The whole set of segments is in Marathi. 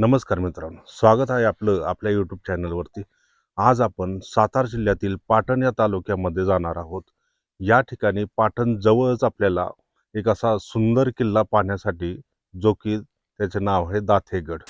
नमस्कार मित्रांनो. स्वागत आहे आपलं आपल्या यूट्यूब चॅनलवरती आज आपण सातारा जिल्ह्यातील पाटण या तालुक्यामध्ये जाणार आहोत. या ठिकाणी पाटण जवळच आपल्याला एक असा सुंदर किल्ला पाहण्यासाठी जो की त्याचे नाव आहे दाथेगड.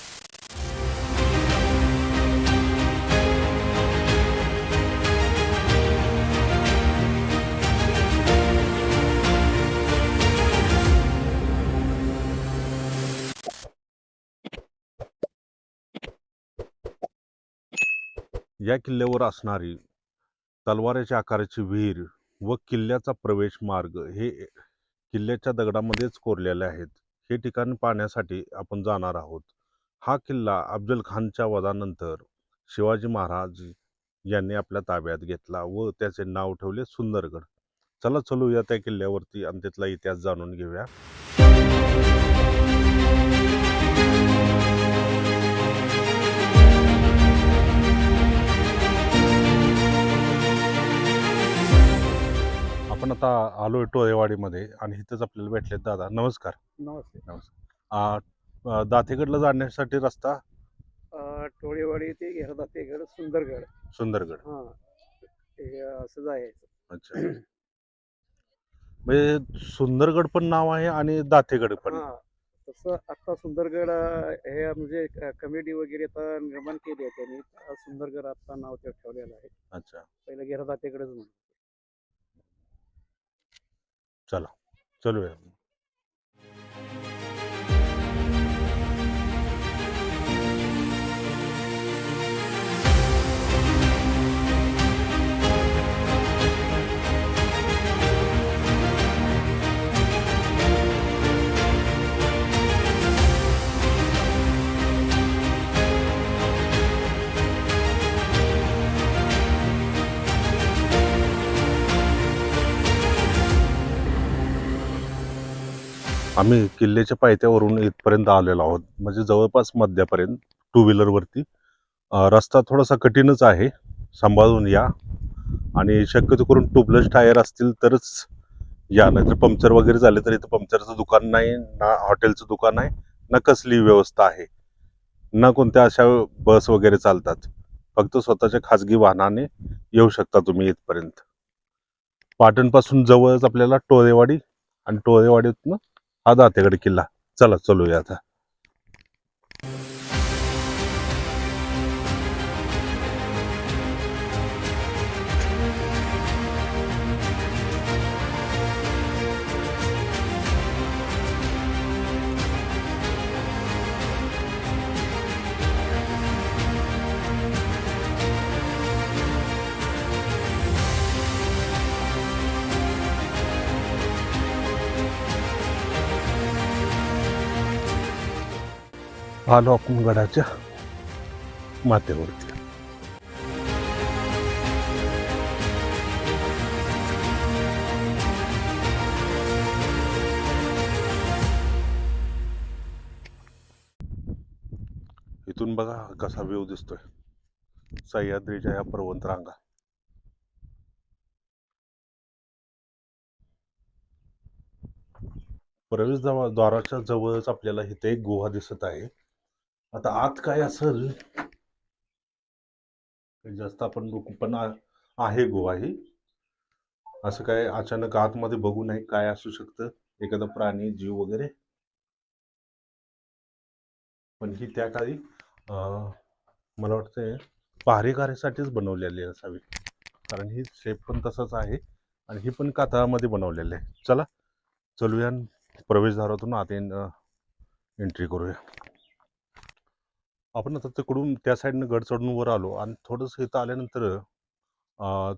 या किल्ल्यावर असणारी तलवाराच्या आकाराची विहीर व किल्ल्याचा प्रवेश मार्ग हे किल्ल्याच्या दगडामध्येच कोरलेले आहेत. हे ठिकाण पाहण्यासाठी आपण जाणार आहोत. हा किल्ला अफजल खानच्या वधानंतर शिवाजी महाराज यांनी आपल्या ताब्यात घेतला व त्याचे नाव ठेवले सुंदरगड. चला चलूया त्या किल्ल्यावरती आणि तिथला इतिहास जाणून घेऊया. आता आलोय टोळेवाडीमध्ये आणि इथंच आपल्याला भेटले दादा. नमस्कार. नमस्ते. आ, अ, दाथेगडला जाण्यासाठी रस्ता? टोळेवाडी ते घेरदातेगड सुंदरगड. सुंदरगड. हा. हे असं जायचं. अच्छा. म्हणजे सुंदरगड पण नाव आहे आणि दाथेगड पण. हा. तसं आता सुंदरगड अं, हे म्हणजे कमिटी वगैरे आता निर्माण केली आहे त्यांनी. त्या सुंदरगड आता नाव ते ठेवलेलं आहे. अच्छा. पहिलं घेरदातेगडच म्हणून. चला. चलूया. आम्ही किल्ल्याच्या पायथ्यावरून इथपर्यंत आलेलो आहोत. म्हणजे जवळपास मध्यापर्यंत टू व्हीलरवरती रस्ता थोडासा कठीणच आहे. सांभाळून या. आणि शक्यतो करून ट्यूबलेस टायर असतील तरच या. नाहीतर पंक्चर वगैरे झाले तर इथं पंक्चरचं दुकान नाही ना हॉटेलचं दुकान आहे ना कसली व्यवस्था आहे. ना कोणत्या अशा बस वगैरे चालतात. फक्त स्वतःच्या खाजगी वाहनाने येऊ शकता तुम्ही इथपर्यंत. पाटणपासून जवळच आपल्याला टोळेवाडी आणि टोळेवाडीतनं हा दातेगड किल्ला. चला चलूया आता. आलो आपण गडाच्या माथ्यावरती. इथून बघा कसा व्ह्यू दिसतोय. सह्याद्रीच्या या पर्वत रांगा. प्रवेश द्वाराच्या जवळच आपल्याला इथे एक गुहा दिसत आहे. आता आत काय असेल जास्त आपण बघू पण आहे गोवा ही असं काय अचानक आतमध्ये बघू नाही काय असू शकतं? एखादा प्राणी जीव वगैरे? पण ही त्या काळी मला वाटतंय पहारेकऱ्यासाठीच बनवलेली असावी. कारण ही शेप पण तसाच आहे आणि ही पण कातळामध्ये बनवलेली आहे. चला चलूया प्रवेशद्वारातून आत एंट्री करूया. आपण आता तिकडून त्या साईडनं गड चढून वर आलो आणि थोडंसं इथं आल्यानंतर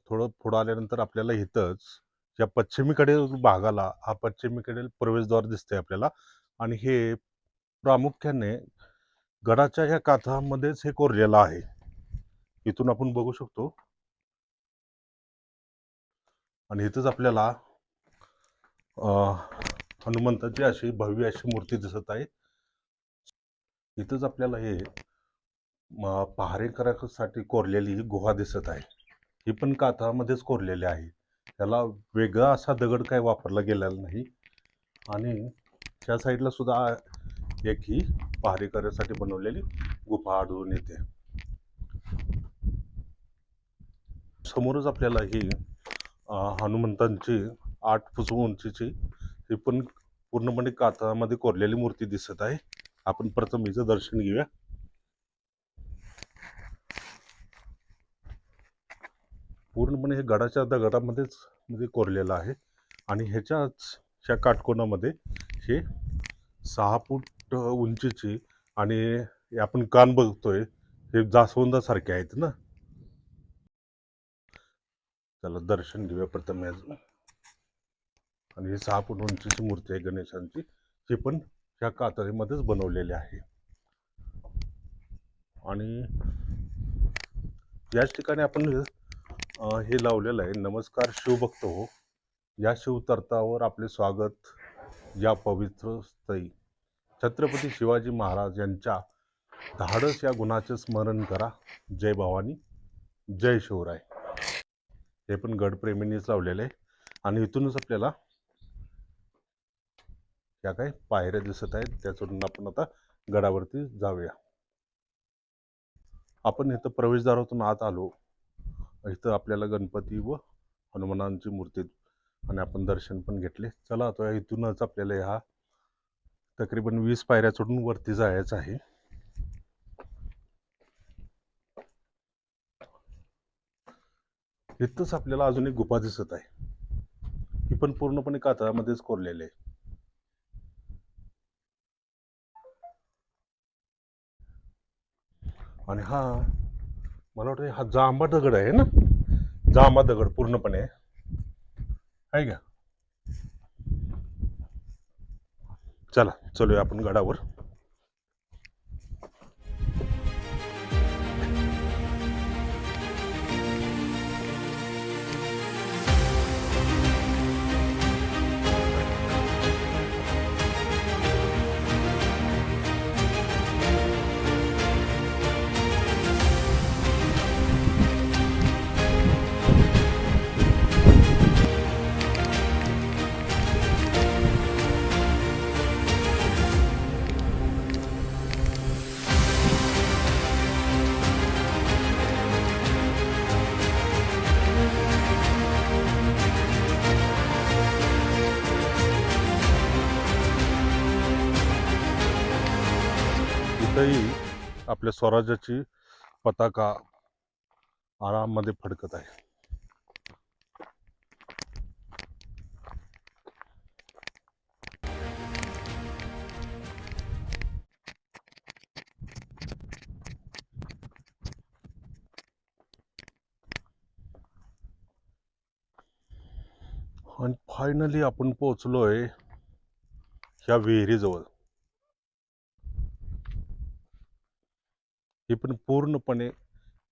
थोडं पुढं आल्यानंतर आपल्याला इथंच या पश्चिमेकडील भागाला हा पश्चिमेकडील प्रवेशद्वार दिसतंय आपल्याला आणि हे प्रामुख्याने गडाच्या ह्या काथामध्येच हे कोरलेलं आहे. इथून आपण बघू शकतो. आणि इथंच आपल्याला हनुमंताची अशी भव्य अशी मूर्ती दिसत आहे. इथंच आपल्याला हे म, कोरलेली ही गुहा दिसत आहे. ही पण काथामध्येच कोरलेली आहे. त्याला वेगळा असा दगड काय वापरला गेलेला नाही. आणि त्या साईडला सुद्धा एक ही पहारेकऱ्यासाठी बनवलेली गुफा आढळून येते. समोरच आपल्याला ही हनुमंतांची आठ फूट उंचीची ही पण पूर्णपणे काथामध्ये कोरलेली मूर्ती दिसत आहे. आपण प्रथम हिचं दर्शन घेऊया. पूर्णपणे हे गडाच्या दगडामध्येच म्हणजे कोरलेलं आहे. आणि ह्याच्याच ह्या काटकोनामध्ये हे सहा फूट उंचीची आणि हे आपण कान बघतोय हे जास्वंदासारखे आहेत ना? त्याला दर्शन घेऊया प्रथम याचं. आणि ही सहा फूट उंचीची मूर्ती आहे गणेशांची. ही पण ह्या कातळीमध्येच बनवलेली आहे. आणि याच ठिकाणी आपण हे लावलेलं आहे. नमस्कार शिवभक्त हो. या शिवतर्तावर आपले स्वागत. या पवित्र स्थळी. छत्रपती शिवाजी महाराज यांच्या धाडस या गुणाचे स्मरण करा. जय भवानी. जय शिवराय. हे पण गडप्रेमींनीच लावलेलं आहे. आणि इथूनच आपल्याला या काय पायऱ्या दिसत आहेत. त्याच्यातून आपण आता गडावरती जाऊया. आपण इथं प्रवेशद्वारातून आत आलो. इथं आपल्याला गणपती व हनुमानांची मूर्ती आणि आपण दर्शन पण घेतले. चला आता इथूनच आपल्याला ह्या तकरीबन वीस पायऱ्या चढून वरती जायचं आहे. इथंच आपल्याला अजून एक गुफा दिसत आहे. ही पण पूर्णपणे कातळामध्येच कोरलेली आहे. आणि हा मला वाटतं हा जांबा दगड आहे ना? जांबा दगड पूर्णपणे. आहे का? चला चलूया आपण गडावर. आपल्या स्वराज्याची पताका आराममध्ये फडकत आहे. आणि फायनली आपण पोहोचलोय ह्या विहिरीजवळ ही पण पूर्णपणे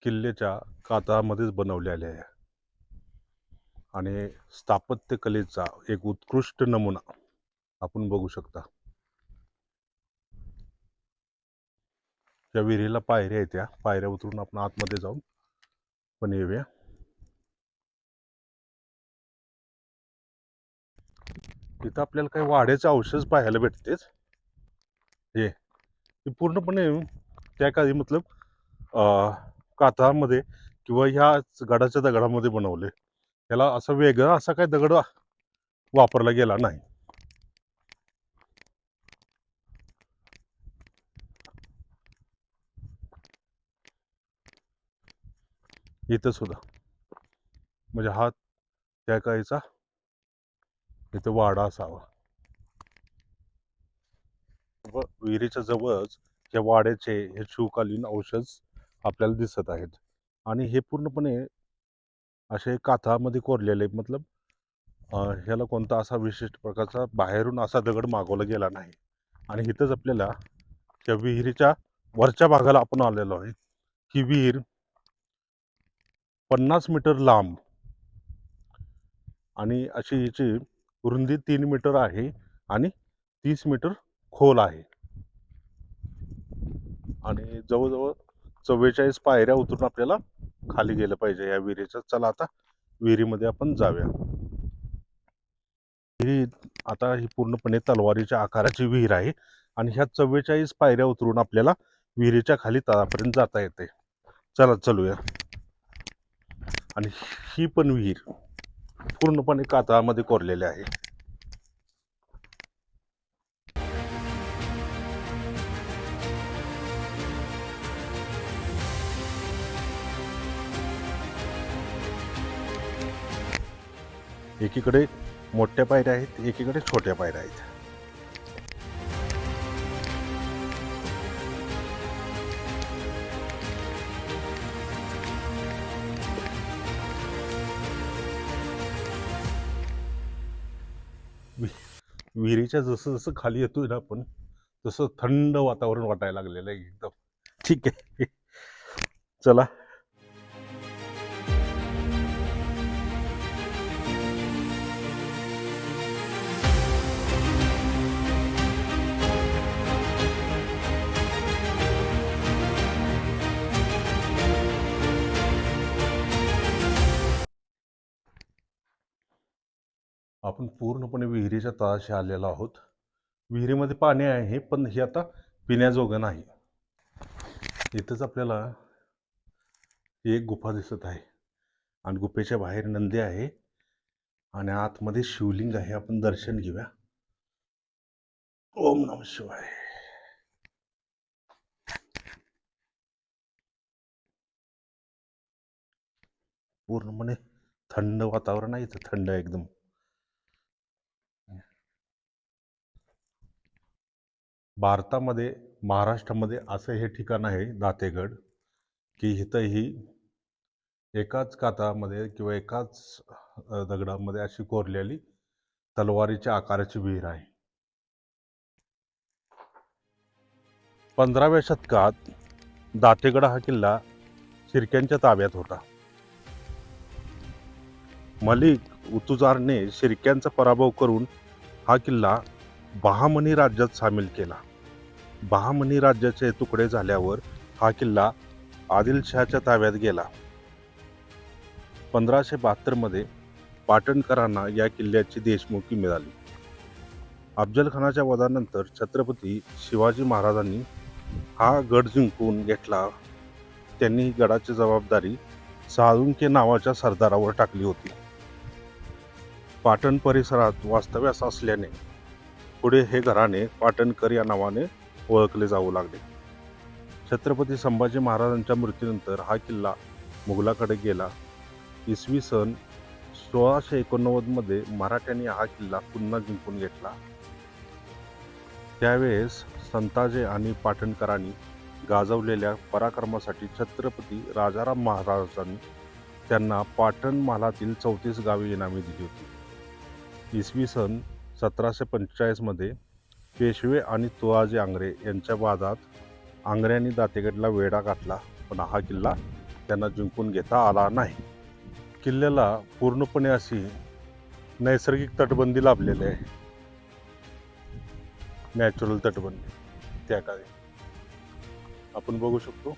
किल्ल्याच्या कातळामध्येच बनवलेले आहे. आणि स्थापत्यकलेचा एक उत्कृष्ट नमुना आपण बघू शकता. या विहिरीला पायऱ्या आहेत त्या पायऱ्या उतरून आपण आतमध्ये जाऊन पण येऊया. तिथं आपल्याला काही वाड्याचे औषध पाहायला भेटतेच. हे. हे पूर्णपणे त्या काळी मतलब अं, कातळामध्ये किंवा ह्या गडाच्या दगडामध्ये बनवले. ह्याला असं वेगळा असा काही दगड वापरला गेला नाही. इथं सुद्धा. म्हणजे हा त्या काहीचा इथं वाडा असावा. व विहिरीच्या जवळच या वाड्याचे हे शिवकालीन औषध आपल्याला दिसत आहेत. आणि हे पूर्णपणे असे काथामध्ये कोरलेले मतलब ह्याला कोणता असा विशिष्ट प्रकारचा बाहेरून असा दगड मागवला गेला नाही. आणि इथंच आपल्याला त्या विहिरीच्या वरच्या भागाला आपण आलेलो आहे. ही विहीर पन्नास मीटर लांब आणि अशी हिची रुंदी तीन मीटर आहे आणि तीस मीटर खोल आहे. आणि जवळजवळ चव्वेचाळीस पायऱ्या उतरून आपल्याला खाली गेलं पाहिजे या विहिरीचं. चला आता विहिरीमध्ये आपण जाऊया. विहिरी आता ही पूर्णपणे तलवारीच्या आकाराची विहीर आहे आणि ह्या चव्वेचाळीस पायऱ्या उतरून आपल्याला विहिरीच्या खाली तळापर्यंत जाता येते. चला चलूया. आणि ही पण विहीर पूर्णपणे कातळामध्ये कोरलेली आहे. एकीकडे मोठ्या पायऱ्या आहेत एकीकडे छोट्या पायऱ्या आहेत. वि- विहिरीच्या जसं जसं खाली येतोय ना आपण तसं थंड वातावरण वाटायला लागलेलं आहे एकदम. ठीक आहे. चला. आपण पूर्णपणे विहिरीच्या तळाशी आलेलो आहोत. विहिरीमध्ये पाणी आहे पण हे आता पिण्याजोगं नाही. इथंच आपल्याला एक गुफा दिसत आहे. आणि गुफेच्या बाहेर नंदी आहे आणि आतमध्ये शिवलिंग आहे. आपण दर्शन घेऊया. ओम नम शिवाय. पूर्णपणे थंड वातावरण आहे. इथं थंड एकदम. भारतामध्ये महाराष्ट्रामध्ये असं हे ठिकाण आहे दातेगड की इथंही एकाच कातामध्ये किंवा एकाच दगडामध्ये अशी कोरलेली तलवारीच्या आकाराची विहीर आहे. पंधराव्या शतकात दातेगड हा किल्ला शिर्क्यांच्या ताब्यात होता. मलिक उतुजारने शिर्क्यांचा पराभव करून हा किल्ला बहामनी राज्यात सामील केला. बहामनी राज्याचे तुकडे झाल्यावर हा किल्ला आदिलशहाच्या ताब्यात गेला. पंधराशे बहात्तरमध्ये पाटणकरांना या किल्ल्याची देशमुखी मिळाली. अफजलखानाच्या वधानंतर छत्रपती शिवाजी महाराजांनी हा गड जिंकून घेतला. त्यांनी गडाची जबाबदारी साळुंके नावाच्या सरदारावर टाकली होती. पाटण परिसरात वास्तव्यास असल्याने पुढे हे घराणे पाटणकर या नावाने ओळखले जाऊ लागले. छत्रपती संभाजी महाराजांच्या मृत्यूनंतर हा किल्ला मुघलाकडे गेला. इसवी सन सोळाशे एकोणनव्वदमध्ये मराठ्यांनी हा किल्ला पुन्हा जिंकून घेतला. त्यावेळेस संताजे आणि पाटणकरांनी गाजवलेल्या पराक्रमासाठी छत्रपती राजाराम महाराजांनी त्यांना पाटण महालातील चौतीस गावे इनामी दिली होती. इसवी सन सतराशे पंचेचाळीसमध्ये पेशवे आणि तुळाजी आंग्रे यांच्या वादात आंग्र्यांनी दातेगडला वेढा घातला पण हा किल्ला त्यांना जिंकून घेता आला नाही. किल्ल्याला पूर्णपणे अशी नैसर्गिक तटबंदी लाभलेली आहे. नॅचरल तटबंदी त्या काळी आपण बघू शकतो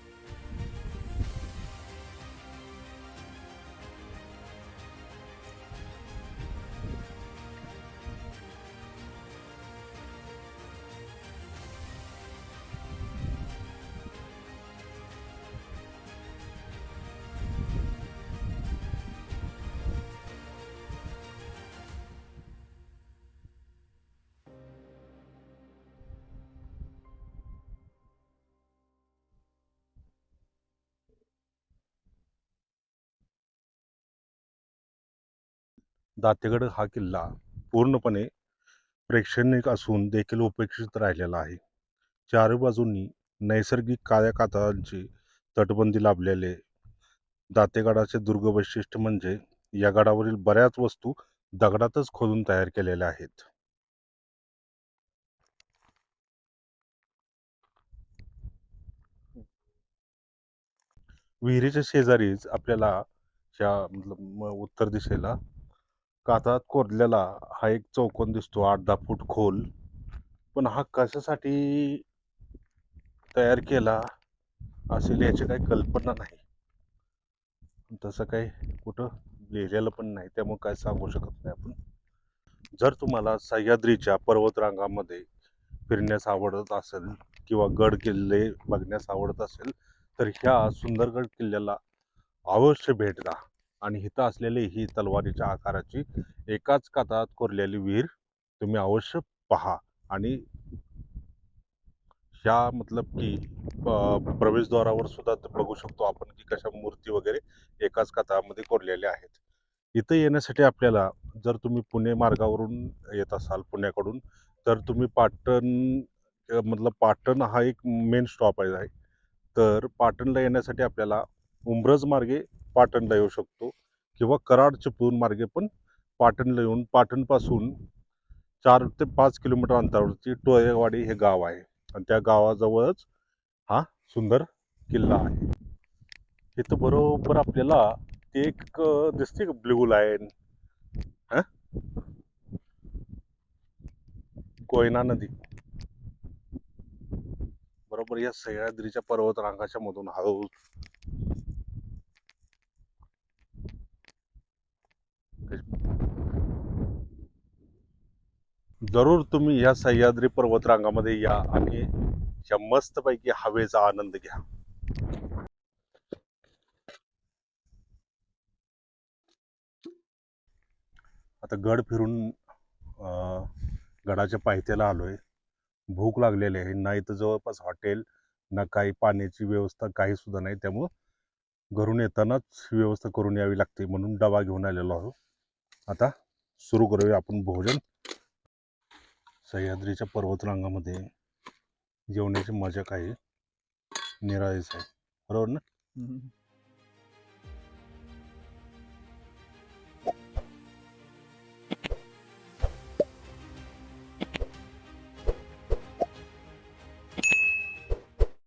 दातेगड हा किल्ला पूर्णपणे प्रेक्षणिक असून देखील उपेक्षित राहिलेला आहे. चारी बाजूंनी नैसर्गिक काळ्या तटबंदी लाभलेले दातेगडाचे दुर्ग वैशिष्ट्य म्हणजे या गडावरील बऱ्याच वस्तू दगडातच खोदून तयार केलेल्या आहेत. विहिरीच्या शेजारीच आपल्याला या मतलब उत्तर दिशेला काचात कोरलेला हा एक चौकोन दिसतो आठ दहा फूट खोल. पण हा कशासाठी तयार केला असेल याची काही कल्पना नाही. तसं काही कुठं लिहिलेलं पण नाही त्यामुळे काय सांगू शकत नाही आपण. जर तुम्हाला सह्याद्रीच्या पर्वतरांगामध्ये फिरण्यास आवडत असेल किंवा गड किल्ले बघण्यास आवडत असेल तर ह्या सुंदरगड किल्ल्याला अवश्य भेट द्या. आणि इथं असलेली ही तलवारीच्या आकाराची एकाच कातात कोरलेली विहीर तुम्ही अवश्य पहा. आणि ह्या मतलब की प्रवेशद्वारावर सुद्धा बघू शकतो आपण की कशा मूर्ती वगैरे एकाच कातामध्ये कोरलेल्या आहेत. इथं येण्यासाठी आपल्याला जर तुम्ही पुणे मार्गावरून येत असाल पुण्याकडून तर तुम्ही पाटण मतलब पाटण हा एक मेन स्टॉप आहे. तर पाटणला येण्यासाठी आपल्याला उंब्रज मार्गे पाटणला येऊ शकतो किंवा कराड चिपळूण मार्गे पण पाटणला येऊन पाटणपासून चार ते पाच किलोमीटर अंतरावरती टोळेवाडी हे गाव आहे. आणि त्या गावाजवळच हा सुंदर किल्ला आहे. इथं बरोबर आपल्याला ते एक दिसते का ब्ल्यू लाईन? कोयना नदी. बरोबर या सह्याद्रीच्या पर्वत रांगाच्या मधून हळू जरूर तुम्ही या सह्याद्री पर्वतरांगामध्ये या आणि या मस्तपैकी हवेचा आनंद घ्या. आता गड फिरून गडाच्या पायथ्याला आलोय. भूक लागलेली आहे. नाही तर जवळपास हॉटेल ना काही पाण्याची व्यवस्था काही सुद्धा नाही. त्यामुळं घरून येतानाच व्यवस्था करून यावी लागते म्हणून डबा घेऊन आलेलो आहो आता सुरू करूया आपण भोजन. सह्याद्रीच्या पर्वतरांगामध्ये जेवण्याची मजा काही निराळीच आहे. बरोबर ना?